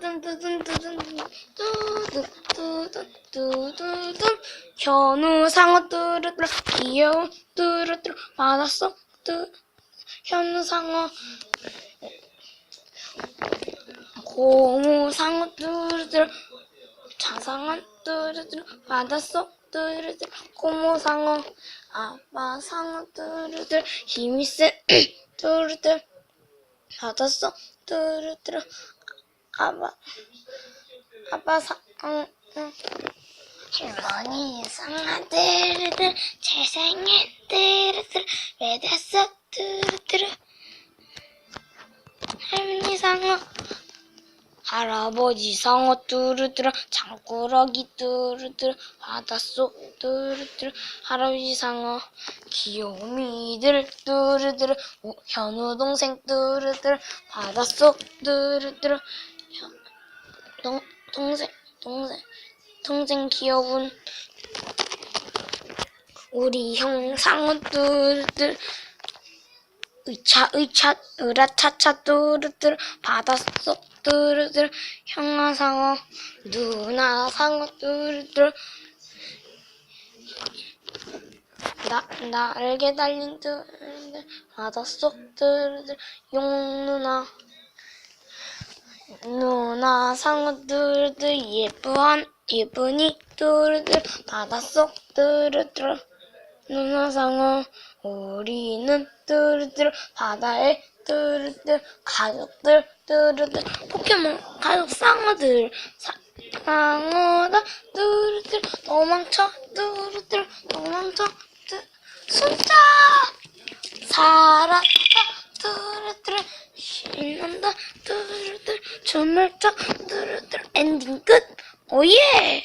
두둔 현우 상어 뚜루뚜루 귀여운 뚜루뚜루. 받았어? 뚜 현우 상어. 고무 상어 뚜루뚜루. 자상한 뚜루뚜루. 받았어? 뚜루뚜루. 고무 상어. 아빠 상어 뚜루뚜루. 힘이 센 뚜루뚜루. 받았어? 뚜루뚜루 아빠 아빠 상 응, 응. 할머니 뚜루뚜루 잘생긴 뚜루뚜루 왜 됐어 뚜루뚜루 할머니 상어 할아버지 상어 뚜루뚜루 장꾸러기 뚜루뚜루 바닷속 뚜루뚜루 할아버지 상어 귀요미들 뚜루뚜루 오, 현우 동생 뚜루뚜루 바닷속 뚜루뚜루 현- 동, 동생 동생 동생 귀여운 우리 형 상어 뚜루뚜루 의차 의차 으라차차 뚜루뚜루 바닷속 뚜루뚜루 형아 상어 누나 상어 뚜루뚜루. 나 날개 달린 뚜루뚜루 바닷속 뚜루뚜루 용 누나 누나 상어 뚜루뚜루 예쁘한 예쁘니 뚜루뚜루 바닷속 뚜루뚜루. 누나 상어 우리는 뚜루뚜루 바다에 뚜루뚜루 가족들 뚜루뚜루 포켓몬 가족 상어들. 사- 상어다 뚜루뚜루 도망쳐 뚜루뚜루 도망쳐 뚜 숨자! 살았다. 뚜루뚜루 신난다. 뚜루뚜루 춤을 춰 뚜루뚜루 엔딩 끝. 오예